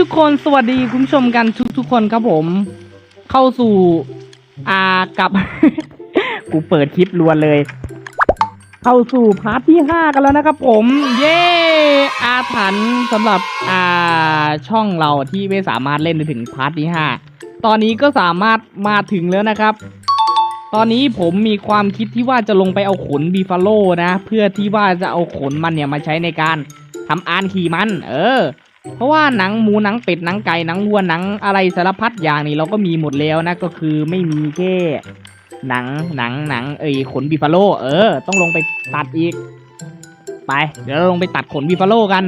ทุกคนสวัสดีคุณผู้ชมกันทุกทุกๆคนครับผม เข้าสู่อ่ากับ กูเปิดคลิปรวนเลย เข้าสู่พาร์ทที่ห้ากันแล้วนะครับผม เย้อาถรรพ์สำหรับอ่าช่องเราที่ไม่สามารถเล่นได้ถึงพาร์ทที่ห้าตอนนี้ก็สามารถมาถึงแล้วนะครับ ตอนนี้ผมมีความคิดที่ว่าจะลงไปเอาขนบีฟาโลนะ เพื่อที่ว่าจะเอาขนมันเนี่ยมาใช้ในการทำอานขี่มัน เออ เพราะว่าหนังหมูหนังเป็ดหนังไก่หนังวัวหนังอะไรสารพัดอย่างนี่เราก็มีหมดแล้วนะก็คือไม่มีแค่หนังหนังหนังเอ้ยขนบีฟาโล เออ ต้องลงไปตัดอีก ไป เดี๋ยวเราลงไปตัดขนบีฟาโลกัน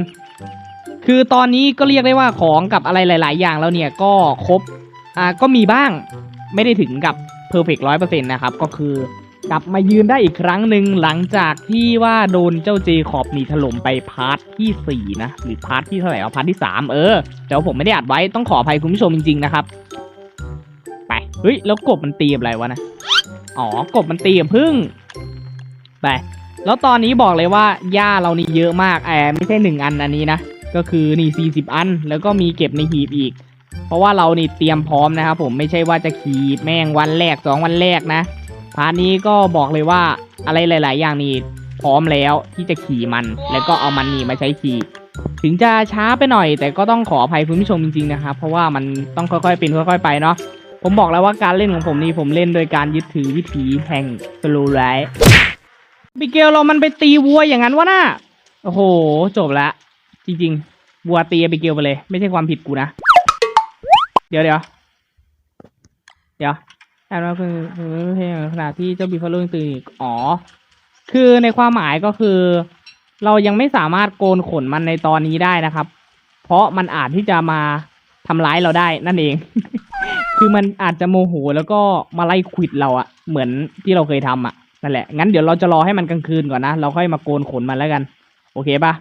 คือตอนนี้ก็เรียกได้ว่าของกับอะไรหลาย ๆ อย่างแล้วเนี่ยก็ครบอ่าก็มีบ้างไม่ได้ถึงกับเพอร์เฟกต์ร้อยเปอร์เซ็นต์นะครับ ก็คือ กลับมายืนได้อีกครั้งหนึ่งหลังจากที่ว่าโดนเจ้าเจคอบหนีถล่มไปพาร์ทที่ 4 นะ หรือพาร์ทที่เท่าไหร่เอาพาร์ทที่ 3 เออ แต่ว่าผมไม่ได้อัดไว้ต้องขออภัยคุณผู้ชมจริง ๆ นะครับ ไป เฮ้ย แล้วกบมันตีกับอะไรวะนะ อ๋อ กบมันตีกับพึ่ง ไป แล้วตอนนี้บอกเลยว่าหญ้าเรานี่เยอะมากแอบไม่ใช่หนึ่งอันอันนี้นะ ก็คือนี่ 40 อัน แล้วก็มีเก็บในหีบอีก เพราะว่าเรานี่เตรียมพร้อมนะครับผมไม่ใช่ว่าจะขี่แม่งวันแรกสองวันแรกนะ พาร์ทนี้ก็บอกเลยว่าอะไรหลาย ๆ อย่างนี่พร้อมแล้วที่จะขี่มัน แล้วก็เอามันนี่มาใช้ขี่ ถึงจะช้าไปหน่อย แต่ก็ต้องขออภัยคุณผู้ชมจริง ๆ นะครับ เพราะว่ามันต้องค่อย ๆ เป็นค่อย ๆ ไปเนาะผมบอกแล้วว่าการเล่นของผมนี่ผมเล่นโดยการยึดถือวิถีแห่งสโลไลท์บิเกลเรามันไปตีวัวอย่างนั้นวะน่ะโอ้โห จบละ จริง ๆ วัวตีบิเกลไปเลย ไม่ใช่ความผิดกูนะ เดี๋ยวเดี๋ยว ยวอ่านว่าคือคือขณะที่เจ้าบีฟาลยังตื่นอีกอ๋อ คือในความหมายก็คือ เรายังไม่สามารถโกนขนมันในตอนนี้ได้นะครับ เพราะมันอาจที่จะมาทำร้ายเราได้นั่นเอง คือมันอาจจะโมโหแล้วก็มาไล่ควิดเราอะเหมือนที่เราเคยทำอะนั่นแหละ งั้นเดี๋ยวเราจะรอให้มันกลางคืนก่อนนะ เราค่อยมาโกนขนมันแล้วกัน โอเคปะ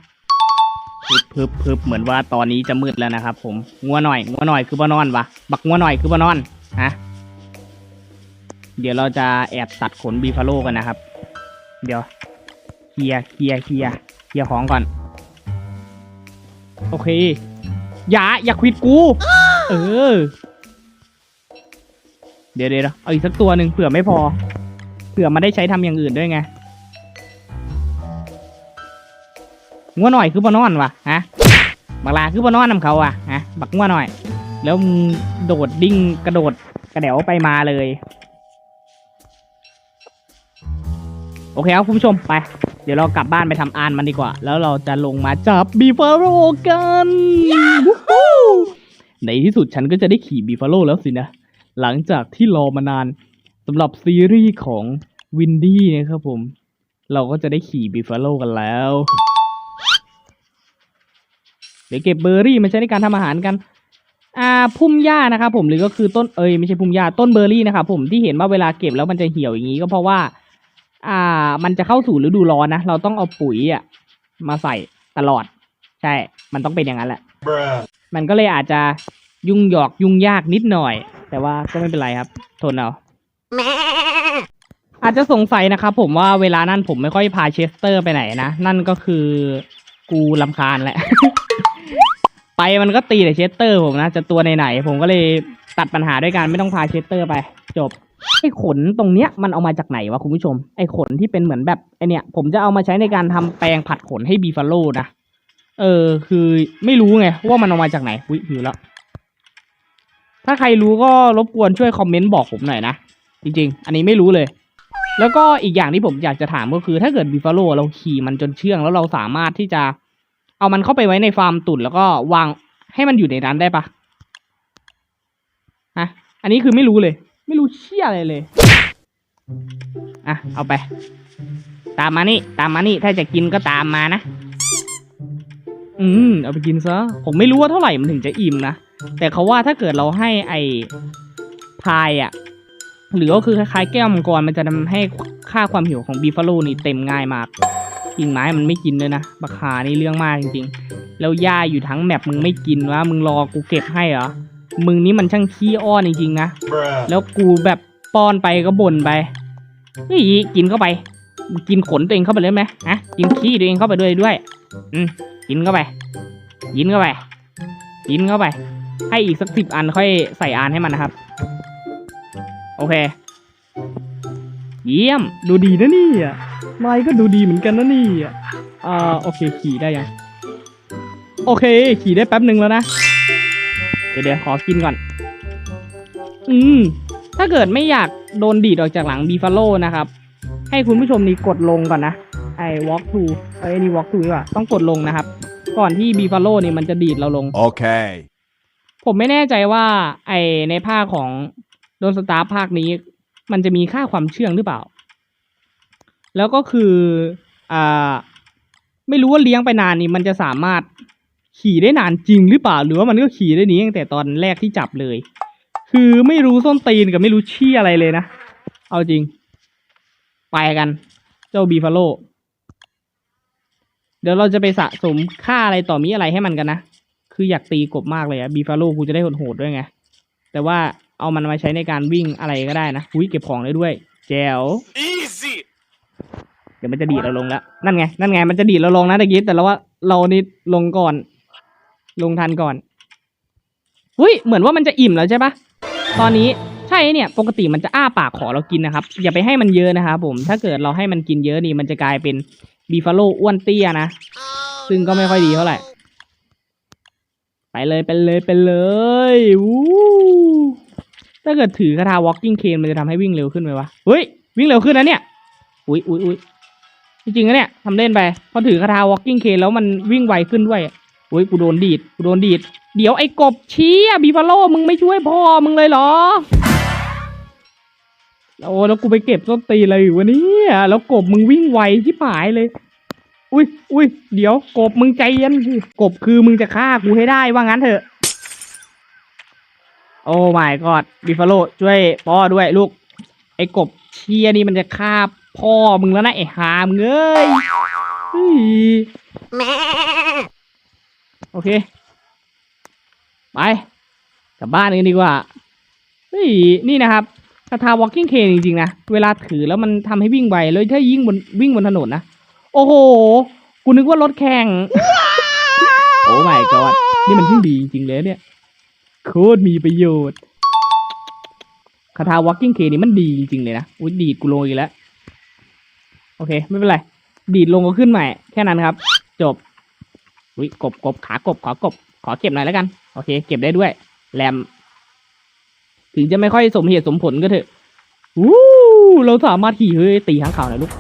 พึบพึบพึบเหมือนว่าตอนนี้จะมืดแล้วนะครับผม งัวหน่อย งัวหน่อยคือบ่นอนวะ บักงัวหน่อยคือบ่นอน ฮะ เดี๋ยวเราจะแอบตัดขนบีฟาโลกันนะครับ เดี๋ยวเคลียร์เคลียร์เคลียร์เคลียร์ของก่อน โอเค อย่าอย่าควิดกู เออ เดี๋ยวเดี๋ยวเอาอีกสักตัวหนึ่งเผื่อไม่พอ เผื่อมาได้ใช้ทำอย่างอื่นด้วยไงงัวหน่อยคือบ่นอนวะฮะบักลาคือบ่นอนนำเขาอะฮะบักงัวหน่อย แล้วโดดดิ้งกระโดดกระเดวไปมาเลย โอเคครับคุณผู้ชมไป เดี๋ยวเรากลับบ้านไปทำอานมันดีกว่า แล้วเราจะลงมาจับบีฟาโลกันวู้ฮู้ในที่สุดฉันก็จะได้ขี่บีฟาโลแล้วสินะ หลังจากที่รอมานานสำหรับซีรีส์ของวินดี้นะครับผม เราก็จะได้ขี่บีฟาโลกันแล้ว เดี๋ยวเก็บเบอร์รี่มาใช้ในการทำอาหารกันอ่าพุ่มหญ้านะครับผมหรือก็คือต้นเอ้ยไม่ใช่พุ่มหญ้าต้นเบอร์รี่นะครับผมที่เห็นว่าเวลาเก็บแล้วมันจะเหี่ยวอย่างนี้ก็เพราะว่า อ่า มันจะเข้าสู่ฤดูร้อนนะ เราต้องเอาปุ๋ยอะมาใส่ตลอด ใช่ มันต้องเป็นอย่างนั้นแหละ Bruh. มันก็เลยอาจจะยุ่งหยอกยุ่งยากนิดหน่อย แต่ว่าก็ไม่เป็นไรครับ ทนเอาอาจจะสงสัยนะครับผมว่าเวลานั้นผมไม่ค่อยพาเชสเตอร์ไปไหนนะ นั่นก็คือกูลำคาญแหละ ไปมันก็ตีแต่เชสเตอร์ผมนะ จะตัวไหนๆผมก็เลยตัดปัญหาด้วยการไม่ต้องพาเชสเตอร์ไป จบ ไอ้ขนตรงเนี้ยมันเอามาจากไหนวะคุณผู้ชม ไอ้ขนที่เป็นเหมือนแบบไอเนี้ยผมจะเอามาใช้ในการทำแปรงผัดขนให้บีฟาโลนะ เออ คือไม่รู้ไงว่ามันเอามาจากไหนอุ้ยหิวแล้ว ถ้าใครรู้ก็รบกวนช่วยคอมเมนต์บอกผมหน่อยนะ จริง ๆ อันนี้ไม่รู้เลย แล้วก็อีกอย่างที่ผมอยากจะถามก็คือ ถ้าเกิดบีฟาโลเราขี่มันจนเชื่องแล้วเราสามารถที่จะเอามันเข้าไปไว้ในฟาร์มตุ่นแล้วก็วางให้มันอยู่ในนั้นได้ปะฮะ อันนี้คือไม่รู้เลย ไม่รู้เชี่ยอะไรเลย อะ เอาไป ตามมานี่ ตามมานี่ ถ้าจะกินก็ตามมานะ อืม เอาไปกินซะ ผมไม่รู้ว่าเท่าไหร่มันถึงจะอิ่มนะ แต่เขาว่าถ้าเกิดเราให้ไอ้พายอะหรือก็คือคล้ายๆแก้วมังกรมันจะทำให้ค่าความหิวของบีฟาโลนี่เต็มง่ายมากกิ่งไม้มันไม่กินเลยนะบักคานี่เรื่องมากจริงๆ แล้วหญ้าอยู่ทั้งแมปมึงไม่กินวะมึงรอกูเก็บให้เหรอ มึงนี่มันช่างขี้อ้อนจริงๆนะ Bruh. แล้วกูแบบป้อนไปก็บ่นไปเฮ้ยกินเข้าไปมึงกินขนตัวเองเข้าไปเลยไหมฮะกินขี้ตัวเองเข้าไปด้วยด้วย อืมกินเข้าไปกินเข้าไปกินเข้าไป ให้อีกสักสิบอันค่อยใส่อานให้มันนะครับ โอเค เยี่ยม ดูดีนะนี่อะนายก็ดูดีเหมือนกันนะนี่อะอ่าโอเคขี่ได้ยัง โอเค ขี่ได้แป๊บหนึ่งแล้วนะ เดี๋ยวเดี๋ยวขอกินก่อน อืม ถ้าเกิดไม่อยากโดนดีดออกจากหลังบีฟาโลนะครับ ให้คุณผู้ชมนี่กดลงก่อนนะ ไอ้ walk to ไอ้นี่ walk to ดีกว่า ต้องกดลงนะครับ ก่อนที่บีฟาโลนี่มันจะดีดเราลง Okay. ผมไม่แน่ใจว่า ไอในภาคของโดนสตาร์ภาคนี้ มันจะมีค่าความเชื่องหรือเปล่า แล้วก็คือ อ่า ไม่รู้ว่าเลี้ยงไปนานนี่มันจะสามารถ ขี่ได้นานจริงหรือเปล่า หรือว่ามันก็ขี่ได้นี้ตั้งแต่ตอนแรกที่จับเลย คือไม่รู้ส้นตีนกับไม่รู้ชี้อะไรเลยนะ เอาจริง ไปกัน เจ้าบีฟาโลเดี๋ยวเราจะไปสะสมค่าอะไรต่อมีอะไรให้มันกันนะ คืออยากตีกบมากเลยอะบีฟาโลกูจะได้โหดๆด้วยไง แต่ว่าเอามันมาใช้ในการวิ่งอะไรก็ได้นะอุ้ยเก็บของได้ด้วย แจ๋ว Easy. เดี๋ยวมันจะดีดเราลงแล้ว นั่นไง นั่นไง มันจะดีดเราลงนะตะกี้ แต่เราว่าเรานี่ลงก่อน ลงทันก่อนอุ้ยเหมือนว่ามันจะอิ่มแล้วใช่ปะตอนนี้ใช่เนี่ยปกติมันจะอ้าปากขอเรากินนะครับ อย่าไปให้มันเยอะนะครับผมถ้าเกิดเราให้มันกินเยอะนี่มันจะกลายเป็นบีฟาโลอ้วนเตี้ยนะซึ่งก็ไม่ค่อยดีเท่าไหร่ไปเลยไปเลยไปเลยวู้ถ้าเกิดถือคาถา walking cane มันจะทำให้วิ่งเร็วขึ้นไหมวะเฮ้ยวิ่งเร็วขึ้นนะเนี่ยอุ้ยอุ้ยอุ้ยจริงๆนะเนี่ยทำเล่นไปพอถือคาถา walking cane แล้วมันวิ่งไวขึ้นด้วย อุ้ยกูโดนดีดกูโดนดีด เดี๋ยวไอ้กบเชี้อะบีฟาโลมึงไม่ช่วยพ่อมึงเลยเหรอโอ้แล้วกูไปเก็บต้นตีอะไรอยู่วะเนี่ยแล้วกบมึงวิ่งไวชิบหายเลย อุ้ยอุ้ยเดี๋ยวกบมึงใจเย็นสิกบคือมึงจะฆ่ากูให้ได้ว่างั้นเถอะ โอ้ my god บิฟาโลช่วยพ่อด้วยลูก ไอ้กบเชียนี่มันจะฆ่าพ่อมึงแล้วนะไอ้หามึงเอ้ยเฮ้ย โอเค ไปกลับบ้านกันดีกว่าเฮ้ยนี่นะครับคาทา walking cane จริงๆนะ เวลาถือแล้วมันทำให้วิ่งไวเลยถ้ายิ่งบนวิ่งบนถนนนะ โอ้โห กูนึกว่ารถแข่ง โอ้ my god นี่มันช่างดีจริงๆเลยเนี่ย โคตรมีประโยชน์คาถา walking cane นี่มันดีจริงๆเลยนะ อุ้ยดีดกูลงอีกแล้ว โอเค ไม่เป็นไร ดีดลงก็ขึ้นใหม่ แค่นั้นครับ จบุ้ยกบกบขากบขอกบ ขอเก็บหน่อยแล้วกัน โอเค เก็บได้ด้วย แรม ถึงจะไม่ค่อยสมเหตุสมผลก็เถอะวู้เราสามารถขี่เฮ้ยตีข้างข่าวหน่อยลูก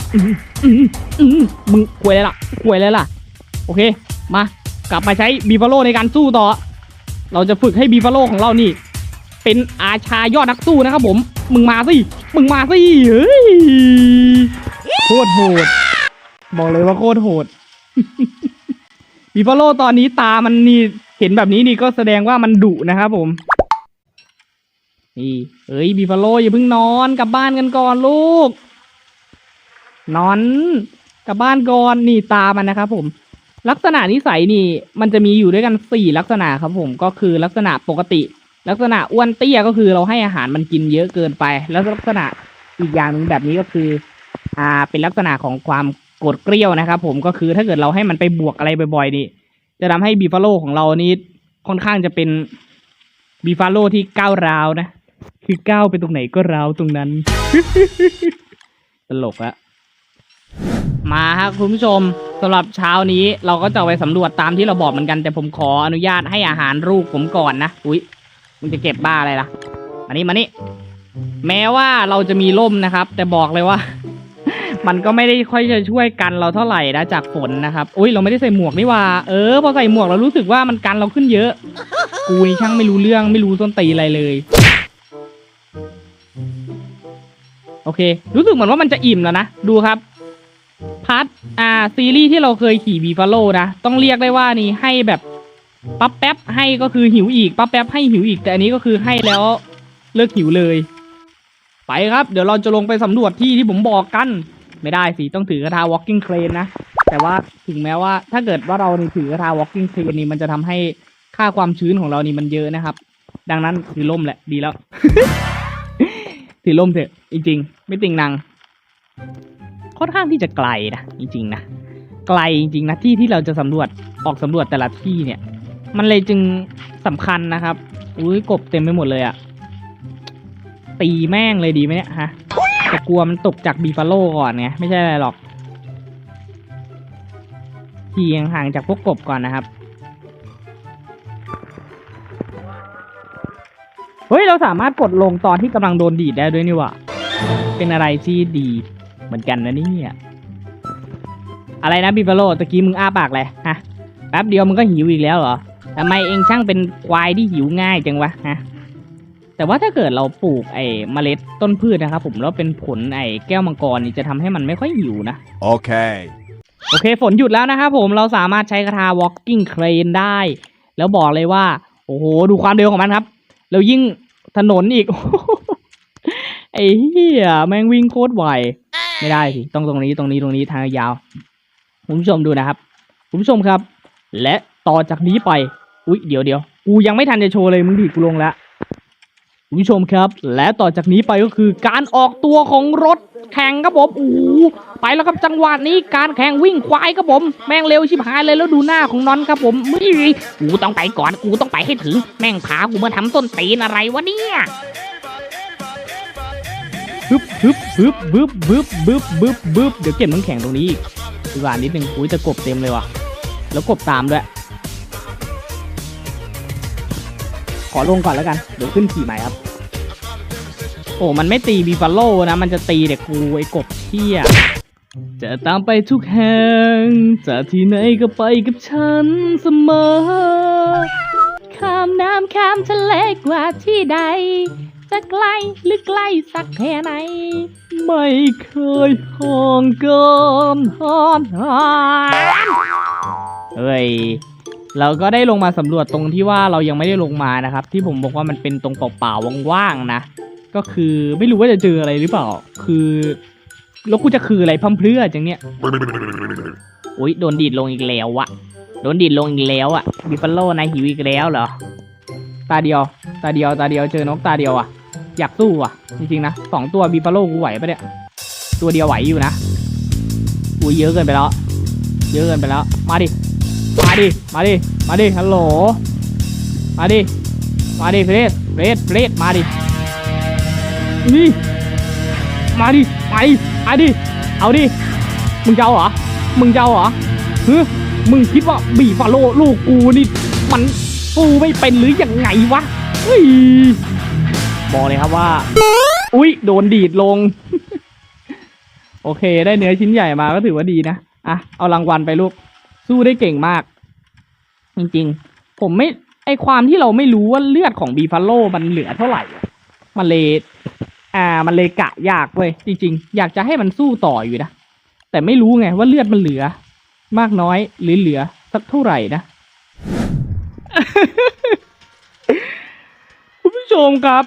มึงควยเลยล่ะควยเลยล่ะ โอเค มากลับมาใช้บีฟาโลในการสู้ต่อ เราจะฝึกให้บีฟาโลของเรานี่ เป็นอาชายอดนักสู้นะครับผม มึงมาสิ มึงมาสิ เฮ้ย โคตรโหด บอกเลยว่าโคตรโหด บีฟาโลตอนนี้ตามันนี่เห็นแบบนี้นี่ก็แสดงว่ามันดุนะครับผมนี่เอ้ยบีฟาโลอย่าเพิ่งนอนกลับบ้านกันก่อนลูก นอนกลับบ้านก่อนนี่ตามันนะครับผม ลักษณะนิสัยนี่มันจะมีอยู่ด้วยกันสี่ลักษณะครับผมก็คือลักษณะปกติ ลักษณะอ้วนเตี้ยก็คือเราให้อาหารมันกินเยอะเกินไป แล้วลักษณะอีกอย่างหนึ่งแบบนี้ก็คือ อ่าเป็นลักษณะของความ กรธเกรี้ยวนะครับผมก็คือถ้าเกิดเราให้มันไปบวกอะไรบ่อยๆนี่จะทำให้บีฟาโลของเรานี่ค่อนข้างจะเป็นบีฟาโลที่ก้าวร้าวนะ คือก้าวไปตรงไหนก็ร้าวตรงนั้น ตลกอะมาครับคุณผู้ชมสำหรับเช้านี้เราก็จะไปสำรวจตามที่เราบอกเหมือนกัน แต่ผมขออนุญาตให้อาหารลูกผมก่อนนะอุ้ยมึงจะเก็บบ้าอะไรล่ะมานี่มานี่แม้ว่าเราจะมีร่มนะครับ แต่บอกเลยว่า มันก็ไม่ได้ค่อยจะช่วยกันเราเท่าไหร่นะจากฝนนะครับ อุ้ยเราไม่ได้ใส่หมวกนี่ว่า เออพอใส่หมวกเรารู้สึกว่ามันกันเราขึ้นเยอะ กูนี่ช่างไม่รู้เรื่องไม่รู้ต้นตีอะไรเลย โอเค รู้สึกเหมือนว่ามันจะอิ่มแล้วนะ ดูครับพาร์ทอ่าซีรีส์ที่เราเคยขี่บีฟาโลนะ ต้องเรียกได้ว่านี่ให้แบบปั๊บแป๊บให้ก็คือหิวอีกปั๊บแป๊บให้หิวอีก แต่อันนี้ก็คือให้แล้วเลิกหิวเลย ไปครับ เดี๋ยวเราจะลงไปสำรวจที่ที่ผมบอกกัน ไม่ได้สิต้องถือกระทา walking crane นะ แต่ว่าถึงแม้ว่าถ้าเกิดว่าเรานี่ถือกระทา walking crane นี่มันจะทำให้ค่าความชื้นของเรานี่มันเยอะนะครับ ดังนั้นถือล่มแหละดีแล้ว ถือล่มเถอะจริงๆ ไม่ติงนางค่อนข้างที่จะไกลนะจริงๆนะไกลจริงๆนะที่ที่เราจะสำรวจออกสำรวจแต่ละที่เนี่ย มันเลยจึงสำคัญนะครับอุ้ยกบเต็มไปหมดเลยอะตีแม่งเลยดีไหมเนี่ยฮะ แต่กลัวมันตกจากบีฟาโลก่อนไงไม่ใช่อะไรหรอกทีห่างจากพวกกบก่อนนะครับ เฮ้ย เราสามารถกดลงตอนที่กำลังโดนดีดได้ด้วยนี่ว่าเป็นอะไรที่ดีเหมือนกันนะเนี่ยอะไรนะบีฟาโลตะกี้มึงอ้าปากเลยฮะแป๊บเดียวมึงก็หิวอีกแล้วเหรอทำไมเองช่างเป็นควายที่หิวง่ายจังวะฮะ แต่ว่าถ้าเกิดเราปลูกไอ้เมล็ดต้นพืชนะครับผมแล้วเป็นผลไอ้แก้วมังกรนี่จะทำให้มันไม่ค่อยหิวนะ Okay. โอเคฝนหยุดแล้วนะครับผมเราสามารถใช้คาถา walking crane ได้ แล้วบอกเลยว่า โอ้โห ดูความเร็วของมันครับ แล้วยิ่งถนนอีก ไอ้เหี้ยแม่งวิ่งโคตรไวไม่ได้สิต้องตรงนี้ตรงนี้ตรงนี้ทางยาวคุณผู้ชมดูนะครับคุณผู้ชมครับ และต่อจากนี้ไป อุ๊ยเดี๋ยวเดี๋ยวกูยังไม่ทันจะโชว์เลยมึงดีดกูลงแล้ว คุณผู้ชมครับ และต่อจากนี้ไปก็คือการออกตัวของรถแข่งครับผมโอ้ไปแล้วครับจังหวะนี้การแข่งวิ่งควายครับผม แม่งเร็วชิบหายเลยแล้วดูหน้าของนอนครับผมมึยกูต้องไปก่อนกูต้องไปให้ถึง แม่งพากูมาทำต้นตีนอะไรวะเนี่ยบึบบึบบึบบึบบึบบึบบึบบึบเดี๋ยวเก็บน้ำแข็งตรงนี้อีกดีกว่านิดนึงอุ้ยจะกบเต็มเลยว่ะ แล้วกบตามด้วย ขอลงก่อนแล้วกัน เดี๋ยวขึ้นขี่ใหม่ครับ โอ้ มันไม่ตีบีฟาโลนะ มันจะตีแต่กูไอ้กบเที่ยจะตามไปทุกแห่งจากที่ไหนก็ไปกับฉันเสมอ ข้ามน้ำข้ามทะเลกว่าที่ใด จะไกลหรือไกล้สักแค่ไหน ไม่เคยห่างกันหอนหานเฮ้ย เราก็ได้ลงมาสำรวจตรงที่ว่าเรายังไม่ได้ลงมานะครับ ที่ผมบอกว่ามันเป็นตรงเปล่าๆว่างๆนะ ก็คือไม่รู้ว่าจะเจออะไรหรือเปล่า คือแล้วกูจะคืออะไรพัมเพรื่อจังเนี้ยอุ้ยโดนดีดลงอีกแล้วอะโดนดีดลงอีกแล้วอะบิฟฟาโลนายหิวอีกแล้วเหรอตาเดียวตาเดียวตาเดียวเจอนกตาเดียวอะอยากสู้อะจริงๆนะสองตัวบิฟฟาโลกูไหวปะเนี่ยตัวเดียวไหวอยู่นะอุ้ยเยอะเกินไปแล้ว เยอะเกินไปแล้ว มาดิ มาดิ มาดิ มาดิ ฮัลโหล มาดิ มาดิเฟรดเฟรดเฟรดมาดิ นี่ มาดิ ไปมาดิ เอาดิ มึงจะเอาเหรอ มึงจะเอาเหรอฮึมึงคิดว่าบีฟาโลลูกกูนี่ มันสู้ไม่เป็นหรือยังไงวะเฮ้ยบอกเลยครับว่า อุ๊ย โดนดีดลง โอเค ได้เนื้อชิ้นใหญ่มาก็ถือว่าดีนะ อะ เอารางวัลไปลูก สู้ได้เก่งมาก จริงๆ ผมไม่ไอความที่เราไม่รู้ว่าเลือดของบีฟาโลมันเหลือเท่าไหร่ มันเลยอ่ามันเลยกะยากเว้ยจริง ๆ อยากจะให้มันสู้ต่ออยู่นะแต่ไม่รู้ไงว่าเลือดมันเหลือ มากน้อยหรือเหลือสักเท่าไหร่นะคุณผู้ชมครับ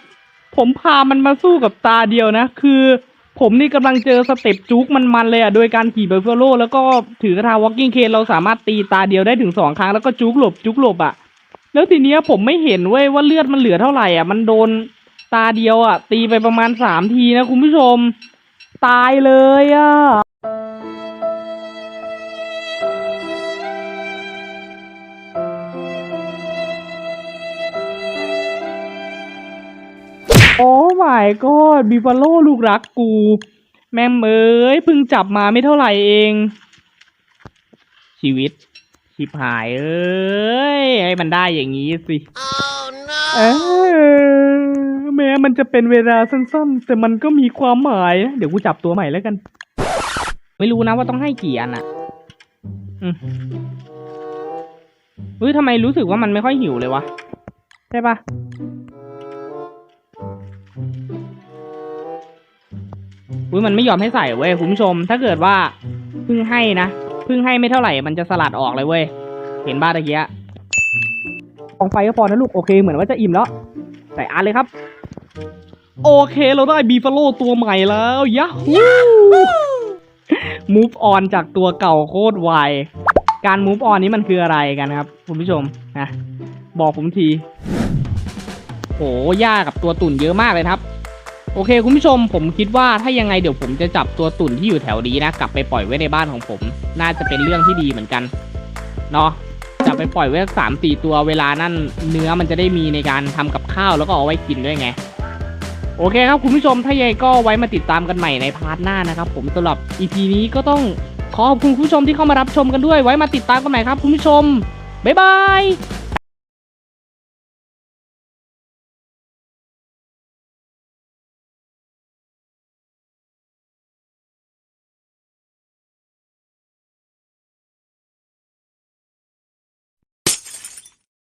ผมพามันมาสู้กับตาเดียวนะ คือ ผมนี่กำลังเจอสเต็ปจุกมันๆเลยอะ โดยการขี่เบฟเฟโลแล้วก็ถือกระทาวอล์กิ้งเคนเราสามารถตีตาเดียวได้ถึงสองครั้งแล้วก็จุกหลบจุกหลบอะ แล้วทีเนี้ยผมไม่เห็นเว้ยว่าเลือดมันเหลือเท่าไหร่อะ มันโดนตาเดียวอะ ตีไปประมาณสามทีนะคุณผู้ชม ตายเลยอะ my god บิฟาโลลูกรักกู แม่มเอ้ยเพิ่งจับมาไม่เท่าไหร่เอง ชีวิตชิบหายเอ้ยให้มันได้อย่างนี้สิเออแม้มันจะเป็นเวลาสั้นๆ แต่มันก็มีความหมายนะเดี๋ยวกูจับตัวใหม่แล้วกัน ไม่รู้นะว่าต้องให้กี่อันอะอืมเฮ้ยทำไมรู้สึกว่ามันไม่ค่อยหิวเลยวะ ใช่ปะ อุ้ยมันไม่ยอมให้ใส่เว้ยคุณผู้ชม ถ้าเกิดว่าเพิ่งให้นะเพิ่งให้ไม่เท่าไหร่มันจะสลัดออกเลยเว้ยเห็นบ้าตะเกียกองไฟก็พอนะลูกโอเคเหมือนว่าจะอิ่มแล้วใส่อันเลยครับ โอเคเราได้บีฟาโลตัวใหม่แล้วยะฮู move on จากตัวเก่าโคตรไวการ move on นี้มันคืออะไรกันครับ คุณผู้ชมนะบอกผมทีโหยากกับตัวตุ่นเยอะมากเลยครับ โอเคคุณผู้ชมผมคิดว่าถ้ายังไงเดี๋ยวผมจะจับตัวตุ่นที่อยู่แถวนี้นะ กลับไปปล่อยไว้ในบ้านของผม น่าจะเป็นเรื่องที่ดีเหมือนกันเนาะจะอะไปปล่อยไว้สามสี่ตัวเวลานั่นเนื้อมันจะได้มีในการทำกับข้าวแล้วก็เอาไว้กินด้วยไง โอเคครับคุณผู้ชมถ้ายังไงก็ไว้มาติดตามกันใหม่ในพาร์ทหน้านะครับผมสำหรับ EP นี้ก็ต้องขอขอบคุณคุณผู้ชมที่เข้ามารับชมกันด้วย ไว้มาติดตามกันใหม่ครับคุณผู้ชมบ๊ายบาย